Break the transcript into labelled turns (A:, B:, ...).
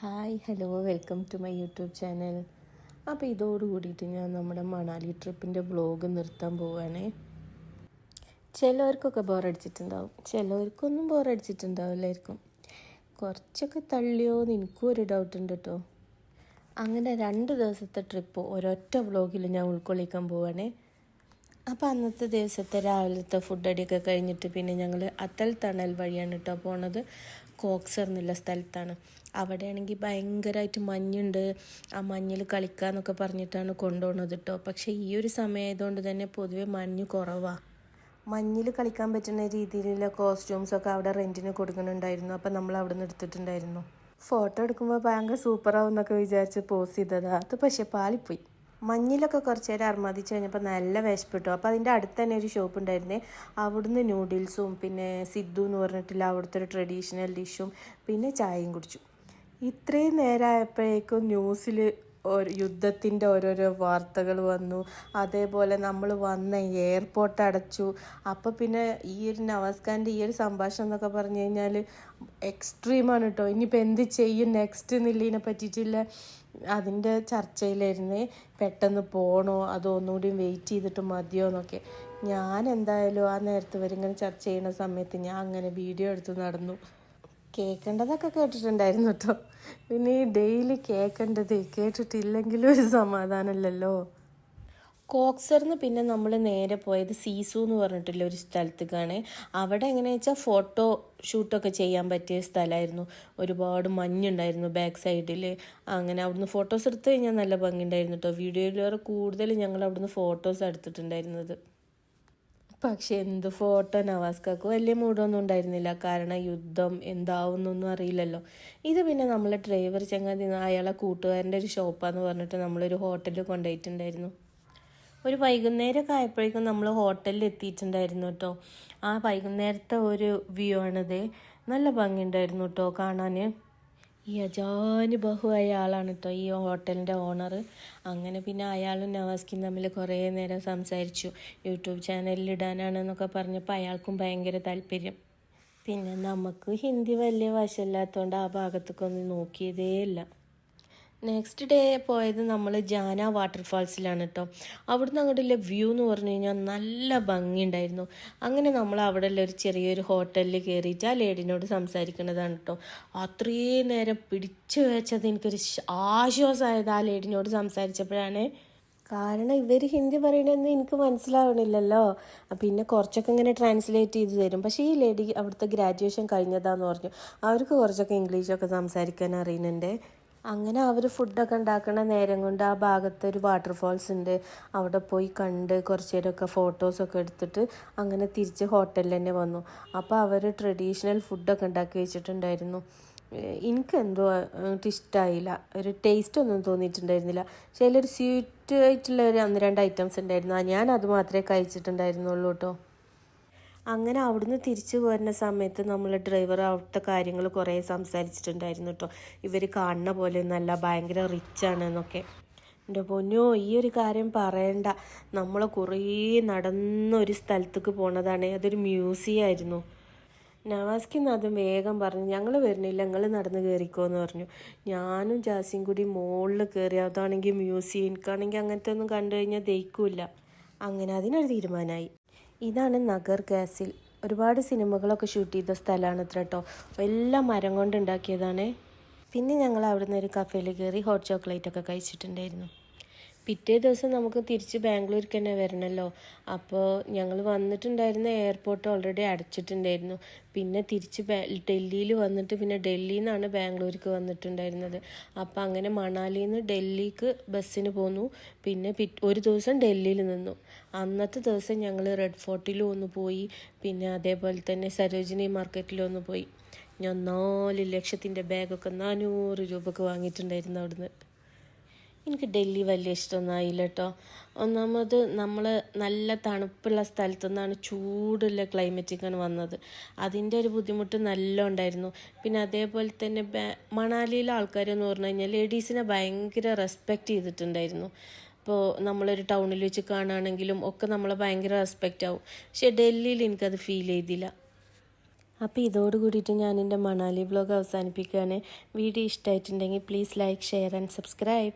A: Hi hello welcome to my YouTube channel. അപ്പോൾ ഇതോട് കൂടിയിട്ട് ഞാൻ നമ്മുടെ മണാലി ട്രിപ്പിന്റെ ബ്ലോഗ് നിർത്താൻ പോവുകയാണേ ചിലവർക്കൊക്കെ ബോറടിച്ചിട്ടുണ്ടാവും. ചിലവർക്കൊന്നും ബോറടിച്ചിട്ടുണ്ടാവില്ലായിരിക്കും. കുറച്ചൊക്കെ തള്ളിയോ എനിക്കും ഒരു ഡൗട്ട് ഉണ്ട് കേട്ടോ അങ്ങനെ രണ്ട് ദിവസത്തെ ട്രിപ്പ് ഒരൊറ്റ ബ്ലോഗിൽ ഞാൻ ഉൾക്കൊള്ളിക്കാൻ പോവുകയാണേ അപ്പോൾ അന്നത്തെ ദിവസത്തെ രാവിലത്തെ ഫുഡ് അടിയൊക്കെ കഴിഞ്ഞിട്ട് പിന്നെ ഞങ്ങൾ അത്തൽ തണൽ വഴിയാണ് കേട്ടോ പോണത്. കോക്സർ എന്നുള്ള സ്ഥലത്താണ്. അവിടെയാണെങ്കിൽ ഭയങ്കരമായിട്ട് മഞ്ഞുണ്ട്. ആ മഞ്ഞിൽ കളിക്കാന്നൊക്കെ പറഞ്ഞിട്ടാണ് കൊണ്ടുപോകുന്നത് കേട്ടോ പക്ഷേ ഈ ഒരു സമയമായതുകൊണ്ട് തന്നെ പൊതുവെ മഞ്ഞ് കുറവാണ് മഞ്ഞിൽ കളിക്കാൻ പറ്റുന്ന രീതിയിലുള്ള കോസ്റ്റ്യൂംസ് ഒക്കെ അവിടെ റെന്റിന് കൊടുക്കുന്നുണ്ടായിരുന്നു. അപ്പം നമ്മൾ അവിടെ നിന്ന് എടുത്തിട്ടുണ്ടായിരുന്നു. ഫോട്ടോ എടുക്കുമ്പോൾ ഭയങ്കര സൂപ്പറാവും എന്നൊക്കെ വിചാരിച്ച് പോസ് ചെയ്തതാണ് അത് പക്ഷേ പാളിപ്പോയി. മഞ്ഞിലൊക്കെ കുറച്ച് നേരം അർമാദിച്ച് കഴിഞ്ഞപ്പോൾ നല്ല വിശപ്പെട്ടു. അപ്പോൾ അതിന്റെ അടുത്ത് തന്നെ ഒരു ഷോപ്പ് ഉണ്ടായിരുന്നേ. അവിടുന്ന് നൂഡിൽസും പിന്നെ സിദ്ധു എന്ന് പറഞ്ഞിട്ടുള്ള അവിടുത്തെ ഒരു ട്രഡീഷണൽ ഡിഷും പിന്നെ ചായയും കുടിച്ചു. ഇത്രയും നേരമായപ്പോഴേക്കും ന്യൂസിൽ യുദ്ധത്തിന്റെ ഓരോരോ വാർത്തകൾ വന്നു. അതേപോലെ നമ്മൾ വന്ന എയർപോർട്ട് അടച്ചു. അപ്പോൾ പിന്നെ ഈ ഒരു നവാസ്ഖാന്റെ ഈ ഒരു സംഭാഷണം എന്നൊക്കെ പറഞ്ഞു കഴിഞ്ഞാൽ എക്സ്ട്രീമാണ് കേട്ടോ ഇനിയിപ്പോൾ എന്ത് ചെയ്യും നെക്സ്റ്റ് എന്നുള്ളതിനെ പറ്റിയിട്ടില്ല അതിന്റെ ചർച്ചയിലിരുന്ന് പെട്ടെന്ന് പോകണോ അതോ ഒന്നുകൂടി വെയിറ്റ് ചെയ്തിട്ട് മതിയോ എന്നൊക്കെ. ഞാൻ എന്തായാലും ആ നേരത്ത് വരെ ഇങ്ങനെ ചർച്ച ചെയ്യുന്ന സമയത്ത് ഞാൻ അങ്ങനെ വീഡിയോ എടുത്ത് നടന്നു. കേൾക്കേണ്ടതൊക്കെ കേട്ടിട്ടുണ്ടായിരുന്നു കേട്ടോ പിന്നെ ഡെയിലി കേൾക്കേണ്ടത് കേട്ടിട്ടില്ലെങ്കിലും ഒരു സമാധാനമില്ലല്ലോ കോക്സറിന്ന് പിന്നെ നമ്മൾ നേരെ പോയത് സീസു എന്ന് പറഞ്ഞിട്ടുള്ള ഒരു സ്ഥലത്തേക്കാണ്. അവിടെ എങ്ങനെയാ വെച്ചാൽ ഫോട്ടോ ഷൂട്ടൊക്കെ ചെയ്യാൻ പറ്റിയ സ്ഥലമായിരുന്നു. ഒരുപാട് മഞ്ഞുണ്ടായിരുന്നു ബാക്ക് സൈഡിൽ അങ്ങനെ അവിടുന്ന് ഫോട്ടോസ് എടുത്ത് കഴിഞ്ഞാൽ നല്ല ഭംഗിയുണ്ടായിരുന്നു കേട്ടോ. വീഡിയോയിലേറെ കൂടുതൽ ഞങ്ങൾ അവിടുന്ന് ഫോട്ടോസ് എടുത്തിട്ടുണ്ടായിരുന്നത്. പക്ഷെ എന്ത് ഫോട്ടോ നവാസ്കാക്ക് വലിയ മൂടൊന്നും ഉണ്ടായിരുന്നില്ല. കാരണം യുദ്ധം എന്താവുന്നൊന്നും അറിയില്ലല്ലോ. ഇത് പിന്നെ നമ്മളെ ഡ്രൈവർ ചങ്ങാതി അയാളെ കൂട്ടുകാരന്റെ ഒരു ഷോപ്പാന്ന് പറഞ്ഞിട്ട് നമ്മളൊരു ഹോട്ടലിൽ കൊണ്ടുപോയിട്ടുണ്ടായിരുന്നു. ഒരു വൈകുന്നേരമൊക്കെ ആയപ്പോഴേക്കും നമ്മൾ ഹോട്ടലിൽ എത്തിയിട്ടുണ്ടായിരുന്നു കേട്ടോ. ആ വൈകുന്നേരത്തെ ഒരു വ്യൂ ആണിത്. നല്ല ഭംഗിയുണ്ടായിരുന്നു കേട്ടോ കാണാൻ ഈ അജാനുബഹുവായ ആളാണ് കേട്ടോ ഈ ഹോട്ടലിന്റെ ഓണർ അങ്ങനെ പിന്നെ അയാളും നവാസ്കിയും തമ്മിൽ കുറേ നേരം സംസാരിച്ചു. യൂട്യൂബ് ചാനലിൽ ഇടാനാണെന്നൊക്കെ പറഞ്ഞപ്പോൾ അയാൾക്കും ഭയങ്കര താല്പര്യം. പിന്നെ നമുക്ക് ഹിന്ദി വലിയ വശമില്ലാത്തതുകൊണ്ട് ആ ഭാഗത്തേക്കൊന്നും നോക്കിയതേ ഇല്ല നെക്സ്റ്റ് ഡേ പോയത് നമ്മൾ ജാന വാട്ടർഫാൾസിലാണ് കേട്ടോ അവിടുന്ന് അങ്ങോട്ടുള്ള വ്യൂ എന്ന് പറഞ്ഞു കഴിഞ്ഞാൽ നല്ല ഭംഗിയുണ്ടായിരുന്നു അങ്ങനെ നമ്മൾ അവിടെ ഒരു ചെറിയൊരു ഹോട്ടലിൽ കയറിയിട്ട് ആ ലേഡിനോട് സംസാരിക്കുന്നതാണ് കേട്ടോ അത്രയും നേരം പിടിച്ചു വെച്ചത് എനിക്കൊരു ആശ്വാസമായത് ആ ലേഡിനോട് സംസാരിച്ചപ്പോഴാണ്. കാരണം ഇവർ ഹിന്ദി പറയണമെന്ന് എനിക്ക് മനസ്സിലാവണില്ലല്ലോ. പിന്നെ കുറച്ചൊക്കെ ഇങ്ങനെ ട്രാൻസ്ലേറ്റ് ചെയ്ത് തരും. പക്ഷേ ഈ ലേഡി അവിടുത്തെ ഗ്രാജുവേഷൻ കഴിഞ്ഞതാന്ന് പറഞ്ഞു. അവർക്ക് കുറച്ചൊക്കെ ഇംഗ്ലീഷൊക്കെ സംസാരിക്കാൻ അറിയുന്നുണ്ട്. അങ്ങനെ അവർ ഫുഡൊക്കെ ഉണ്ടാക്കുന്ന നേരം കൊണ്ട് ആ ഭാഗത്ത് ഒരു വാട്ടർഫാൾസ് ഉണ്ട്. അവിടെ പോയി കണ്ട് കുറച്ച് നേരമൊക്കെ ഫോട്ടോസൊക്കെ എടുത്തിട്ട് അങ്ങനെ തിരിച്ച് ഹോട്ടലിൽ തന്നെ വന്നു. അപ്പോൾ അവർ ട്രഡീഷണൽ ഫുഡൊക്കെ ഉണ്ടാക്കി വെച്ചിട്ടുണ്ടായിരുന്നു. എനിക്ക് എന്തോ ഇഷ്ടമായില്ല ഒരു ടേസ്റ്റ് ഒന്നും തോന്നിയിട്ടുണ്ടായിരുന്നില്ല. അതിലൊരു സ്വീറ്റ് ആയിട്ടുള്ള ഒരു ഒന്ന് രണ്ട് ഐറ്റംസ് ഉണ്ടായിരുന്നു. ഞാൻ അത് മാത്രമേ കഴിച്ചിട്ടുണ്ടായിരുന്നുള്ളൂ കേട്ടോ. അങ്ങനെ അവിടുന്ന് തിരിച്ചു പോരുന്ന സമയത്ത് നമ്മൾ ഡ്രൈവർ അവിടുത്തെ കാര്യങ്ങൾ കുറേ സംസാരിച്ചിട്ടുണ്ടായിരുന്നു കേട്ടോ ഇവർ കാണുന്ന പോലെ നല്ല ഭയങ്കര റിച്ചാണ് എന്നൊക്കെ. എന്റെ പൊന്നോ ഈ ഒരു കാര്യം പറയണ്ട. നമ്മൾ കുറേ നടന്ന ഒരു സ്ഥലത്തേക്ക് പോണതാണ്. അതൊരു മ്യൂസിയം ആയിരുന്നു. നവാസ്കിന്ന് അതും വേഗം പറഞ്ഞു. ഞങ്ങൾ വരുന്നില്ല ഞങ്ങൾ നടന്ന് കയറിക്കോ എന്ന് പറഞ്ഞു. ഞാനും ജാസിയും കൂടി മുകളിൽ കയറി അതാണെങ്കിൽ മ്യൂസിയം എനിക്കാണെങ്കിൽ അങ്ങനത്തെ ഒന്നും കണ്ടു കഴിഞ്ഞാൽ ദഹിക്കില്ല. അങ്ങനെ അതിനൊരു തീരുമാനമായി ഇതാണ് നഗർ ഗ്യാസിൽ ഒരുപാട് സിനിമകളൊക്കെ ഷൂട്ട് ചെയ്ത സ്ഥലമാണ് ഇത്ര കേട്ടോ എല്ലാം മരം കൊണ്ടുണ്ടാക്കിയതാണ് പിന്നെ ഞങ്ങൾ അവിടുന്ന് ഒരു കഫേയിൽ കയറി ഹോട്ട് ചോക്ലേറ്റ് ഒക്കെ കഴിച്ചിട്ടുണ്ടായിരുന്നു. പിറ്റേ ദിവസം നമുക്ക് തിരിച്ച് ബാംഗ്ലൂർക്ക് തന്നെ വരണമല്ലോ അപ്പോൾ ഞങ്ങൾ വന്നിട്ടുണ്ടായിരുന്ന എയർപോർട്ട് ഓൾറെഡി അടച്ചിട്ടുണ്ടായിരുന്നു. പിന്നെ തിരിച്ച് ഡൽഹിയിൽ വന്നിട്ട് പിന്നെ ഡൽഹിയിൽ നിന്നാണ് ബാംഗ്ലൂർക്ക് വന്നിട്ടുണ്ടായിരുന്നത്. അപ്പോൾ അങ്ങനെ മണാലിയിൽ നിന്ന് ഡൽഹിക്ക് ബസ്സിന് പോന്നു. പിന്നെ ഒരു ദിവസം ഡൽഹിയിൽ നിന്നു. അന്നത്തെ ദിവസം ഞങ്ങൾ റെഡ് ഫോർട്ടിലും ഒന്ന് പോയി. പിന്നെ അതേപോലെ തന്നെ സരോജിനി മാർക്കറ്റിലും ഒന്ന് പോയി. ഞാൻ നാല് ലക്ഷത്തിന്റെ ബാഗൊക്കെ നാനൂറ് രൂപക്ക് വാങ്ങിയിട്ടുണ്ടായിരുന്നു അവിടുന്ന്. എനിക്ക് ഡൽഹി വലിയ ഇഷ്ടമൊന്നും ആയില്ല കേട്ടോ ഒന്നാമത് നമ്മൾ നല്ല തണുപ്പുള്ള സ്ഥലത്തു നിന്നാണ് ചൂടുള്ള ക്ലൈമറ്റിക്കാണ് വന്നത്. അതിന്റെ ഒരു ബുദ്ധിമുട്ട് നല്ല ഉണ്ടായിരുന്നു. പിന്നെ അതേപോലെ തന്നെ മണാലിയിലെ ആൾക്കാരെന്ന് പറഞ്ഞു കഴിഞ്ഞാൽ ലേഡീസിനെ ഭയങ്കര റെസ്പെക്റ്റ് ചെയ്തിട്ടുണ്ടായിരുന്നു. ഇപ്പോൾ നമ്മളൊരു ടൗണിൽ വെച്ച് കാണുകയാണെങ്കിലും ഒക്കെ നമ്മളെ ഭയങ്കര റെസ്പെക്റ്റ് ആവും പക്ഷേ ഡൽഹിയിൽ എനിക്കത് ഫീൽ ചെയ്തില്ല. അപ്പോൾ ഇതോട് കൂടിയിട്ട് ഞാൻ എന്റെ മണാലി ബ്ലോഗ് അവസാനിപ്പിക്കുകയാണ്. വീഡിയോ ഇഷ്ടമായിട്ടുണ്ടെങ്കിൽ please like share and subscribe